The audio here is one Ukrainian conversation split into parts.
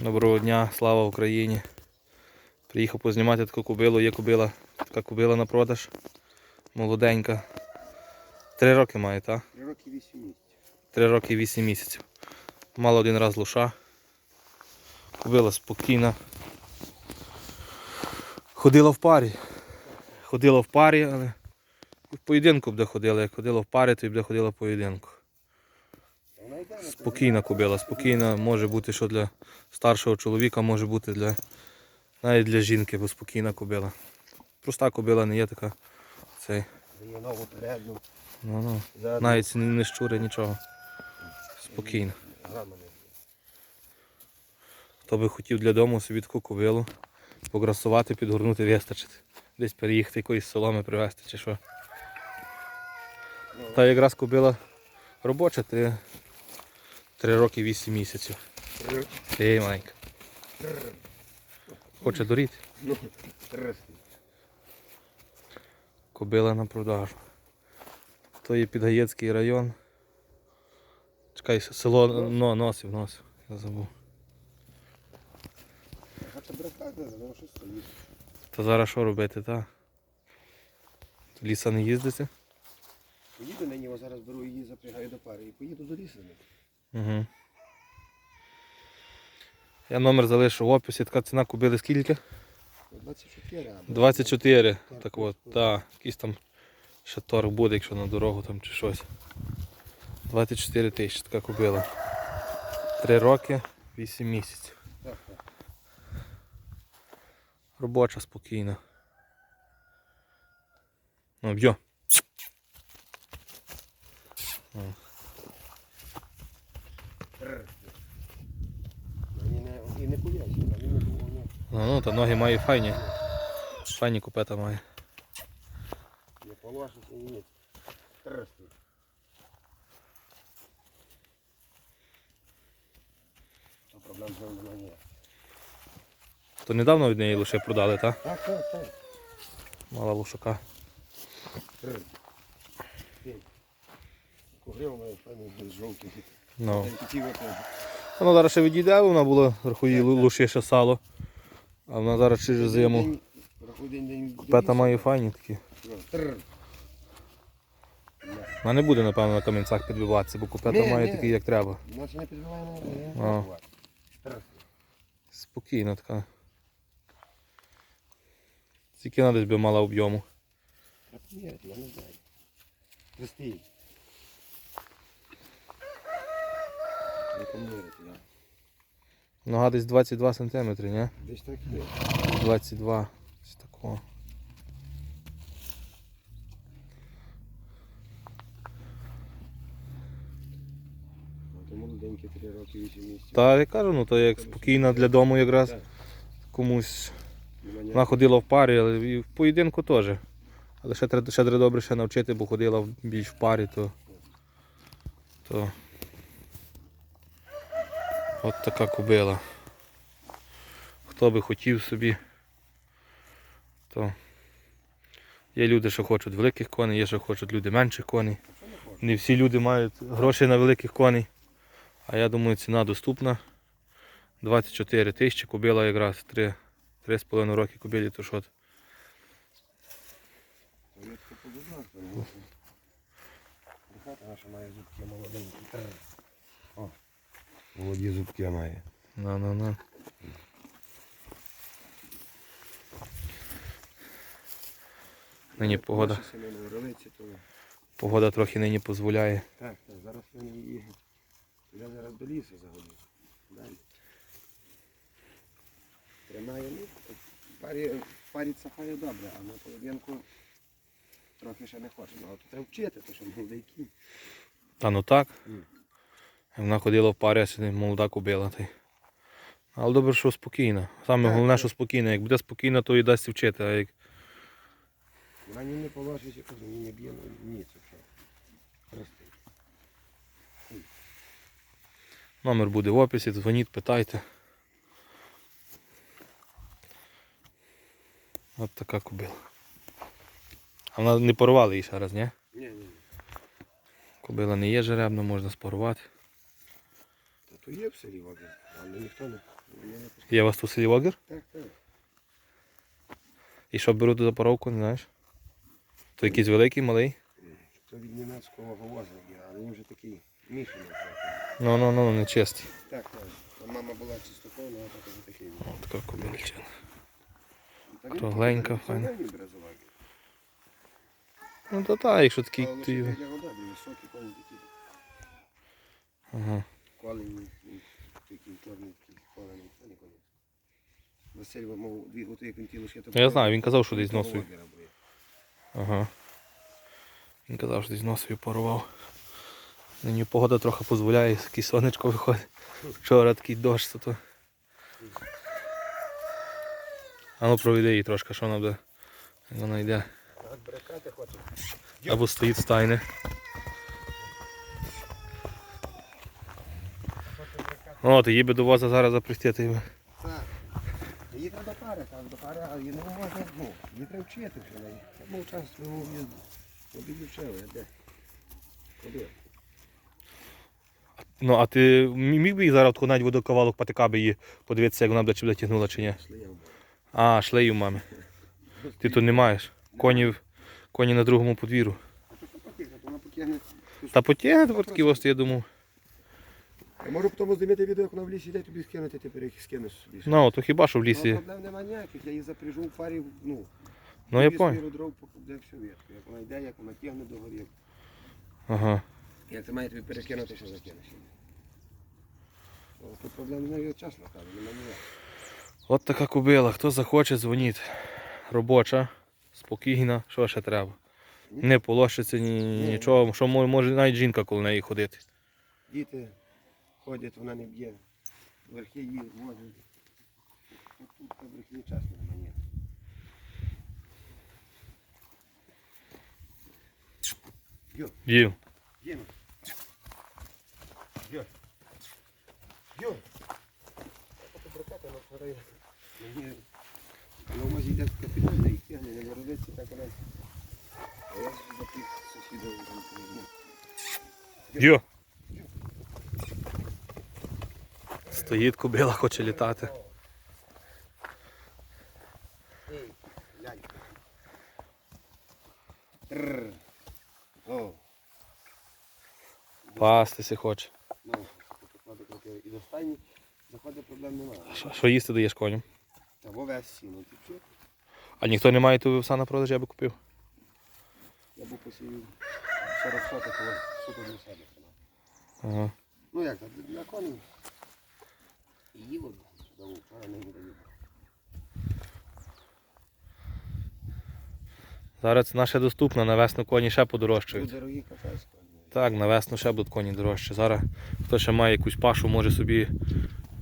Доброго дня, слава Україні. Приїхав познімати таку кубилу. Є кубила, така кубила на продаж. Молоденька. Три роки має, так? Три роки вісім місяців. Три роки вісім місяців. Мала один раз лоша. Кубила спокійна. Ходила в парі. Ходила в парі, але в поєдинку буде ходила. Як ходила в парі, то й буде ходила в поєдинку. Спокійна кобила, спокійна, може бути що для старшого чоловіка, може бути для навіть для жінки, бо спокійна кобила. Проста кобила не є така. Цей, ну, ну, навіть не, щури нічого. Буде. Хто би хотів для дому собі таку кобилу, пограсувати, підгорнути, вистачити. Десь переїхати якоїсь соломи привезти чи що. Та якраз кобила робоча, три, три роки вісім місяців. три- Ей, маленька. Хоче доріти. Ну. Кобила на продажу. То є Підгаєцький район. Чекай, село но, носив, носив. Я забув. Та зараз що робити, та? Ліса не їздити? Поїду нині, ось зараз беру її, запрягаю до пари і поїду до лісу. Угу. Я номер залишу в описі. Така ціна купили скільки? Ну, 24, а 24. Так от, так. Якийсь там ще торг буде, якщо на дорогу там чи щось. 24 тисячі така купила. Три роки, 8 місяців. Робоча, спокійна. Ну, б'є. Ну, ну, та ноги має файні. Файні купета має. Не положиш і ні. То проблем з ним немає. То недавно від неї лише продали, так? Так, так, так. Мала лошака. Кугрив мене, певно, без жовтих. Ну. Е, Воно зараз ще відійде, вона була луші ще сало. А вона зараз через зиму. Купета має файні такі. Ну. Вона не буде, напевно, на камінцях підбиватися, бо купета має такі, як треба. А. Спокійна така. Скільки вона десь би мала об'єму. Ні, я не знаю. Простій. Нога десь 22 см, ні? Десь так є. 22. Ось такого. От і 3 роки, 8. Та я кажу, ну то як спокійна для дому якраз комусь. Вона ходила в парі, але і в поєдинку теж. Але ще треба, ще добре ще навчити, бо ходила більш в парі, то. то... От така кобила. Хто би хотів собі, то є люди, що хочуть великих коней, є, що хочуть люди менших коней. Не всі люди мають гроші на великих коней. А я думаю, ціна доступна. 24 тисячі кобила якраз 3, 3,5 роки кобилі, то що. Наша має зубки молоденькі. Молоді зубки має. На, на, на. Нині погода, не погода трохи нині дозволяє. Так, так, зараз вони її. Я зараз до лісу загодив. Далі. Тримає, ну, парі, парі цахає добре, а на поєдинку трохи ще не хоче. Ну, але треба вчити, то що молодий кінь. Та ну так. Мгм. Вона ходила в парі, сьогодні молода кобила. Але добре, що спокійна. Саме головне, що спокійна. Як буде спокійна, то і дасть вчити. А як Вона ні не положить, я кажу, ні не б'є, ну, ні, це що. Простий. номер буде в описі, дзвоніть, питайте. От така кобила. А вона не порвала її ще раз, ні? Ні, ні. Кобила не є жеребна, можна спарувати. То є в селі вагер, але ніхто не. не- Є у вас тут в селі Вогер? Так, так. І що беруть за паровку, не знаєш? То якийсь великий, малий? То від німецького вивозили є, але він вже такий мішаний. Ну, ну, ну, не чистий. Так, так. А мама була чистокровна, а тато вже такий. Така кобильчина. Кругленька, файна. Ну то так, якщо такий ти. Ага. Колені, це не коні. Василь, мов, дві готи, як він ті лише. Я знаю, він казав, що десь носив. Ага. Він казав, що десь носові порвав. Нині погода трохи дозволяє, таке сонечко виходить. Вчора такий дощ, то то. А ну проведи її трошки, що вона буде. Вона йде. Або стоїть стайне. О, то її би до воза зараз запристяти. Так. Її треба до пари, там до пари, а її не можна, ну, її треба вчити вже. Я був час, ми мов їздив. Обіді вчили, де? Куди? Ну, а ти міг би її зараз навіть водокавалок патика би її подивитися, як вона буде чи буде тягнула чи ні? А, шлею мамі. Ти тут не маєш. Коні, коні на другому подвір'ю. А то потягне, то вона потягне. Та потягне тепер такі ось, я думав. Я можу потім знімати відео, як вона в лісі йде, тобі скинути, тепер їх скинеш собі. Ну, то хіба що в Ну, проблем нема ніяких, я її запряжу в парі, ну, Ну я понял. дров покуде всю ветку. Як вона йде, як вона тягне до горів. Ага. Як ти має тобі перекинути, що закинеш її. Ну, Тут проблем не є чесно кажу, нема ніяких. От така кобила. Хто захоче, дзвоніть. Робоча, спокійна, що ще треба. Не полощиться ні, ні- нічого, що може, може навіть жінка коло неї ходити. Діти ходять, вона не б'є. Верхи її возять. Тут тут по брехні чесно нема ні. Йо, Їв. Діма. Йо. Йо. Я хочу бракати, але вчора я- мені на увазі йде капітан, де їх тягне, не вородиться так вона. А я за тих сусідів там Стоїть кобила, хоче літати. Пастися хоче. і до стайні. Заходить проблем немає. Що, їсти даєш коням? Та вовес сіно? А ніхто не має ту вівса на продаж, я би купив. Я був посів 40 соток, суто для себе. Ага. Ну як, для коней. Не. Зараз ціна ще доступна, на весну коні ще подорожчають. дорогі капець. Так, на весну ще будуть коні дорожчі. Зараз хто ще має якусь пашу, може собі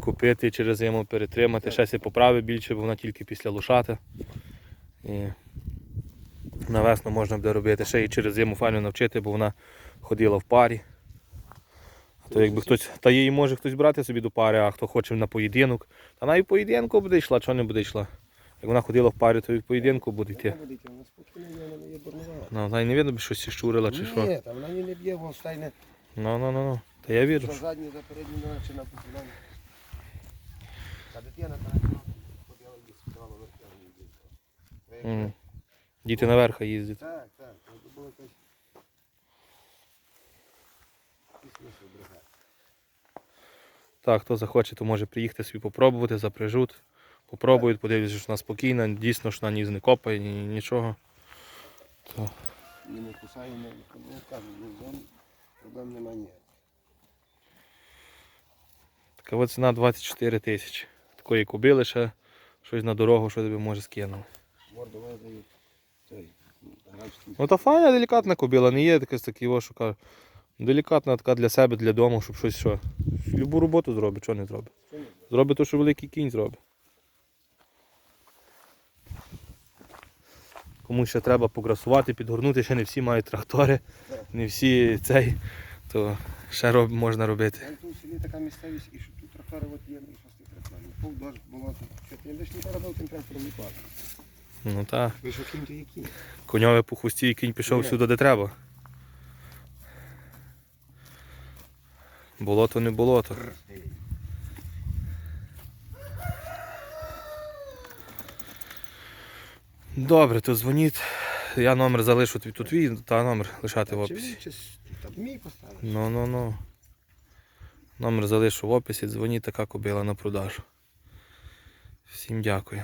купити через зиму перетримати, ще сі поправи більше, бо вона тільки після лошати. І на весну можна буде робити. Ще і через зиму файно навчити, бо вона ходила в парі. То якби хтось, та її може хтось брати собі до пари, а хто хоче на поєдинок. Та вона в поєдинку буде йшла, чого не буде йшла. Як вона ходила в парі, то і в поєдинку буде йти. Вона вона вона. Ну, та й не видно, щось щурила чи що. Ні, та вона її не б'є, бо стайне. Ну, ну, ну, ну. Та я вірю. За задню, за передню наче на посилання. Та дитина та ходила і співала їздила. Діти наверх їздять. Так, так, це було якось. Так, хто захоче, то може приїхати собі попробувати, запряжуть. Попробують, подивляться, що вона спокійна, дійсно, що вона ні не копає, ні, нічого. То, Ні не кусаю, не ну, кажу, зон, проблем немає ніяких. така от ціна 24 тисячі. Такої купили ще щось на дорогу, що тобі може скинули. Ну та файна, делікатна кобила, не є таке такі, о, що кажу. Делікатна така для себе, для дому, щоб щось що. Любу роботу зробить, що не зробить. Зробить те, що великий кінь зробить. Кому ще треба пограсувати, підгорнути, ще не всі мають трактори, не всі цей, то ще роб, можна робити. Я тут в селі така місцевість, і що тут трактори от є, і що з тих тракторів. Пов дощ, болото. Що ти йдеш не робив, тим трактором не падає. Ну так, Ви що кінь, то кінь. коньове по хусті і кінь пішов сюди, де треба. Болото не болото. Добре, то дзвоніть. Я номер залишу тут, тут твій, та номер лишати в описі. Ну, ну, ну. Номер залишу в описі, дзвоніть така кобила на продажу. Всім дякую.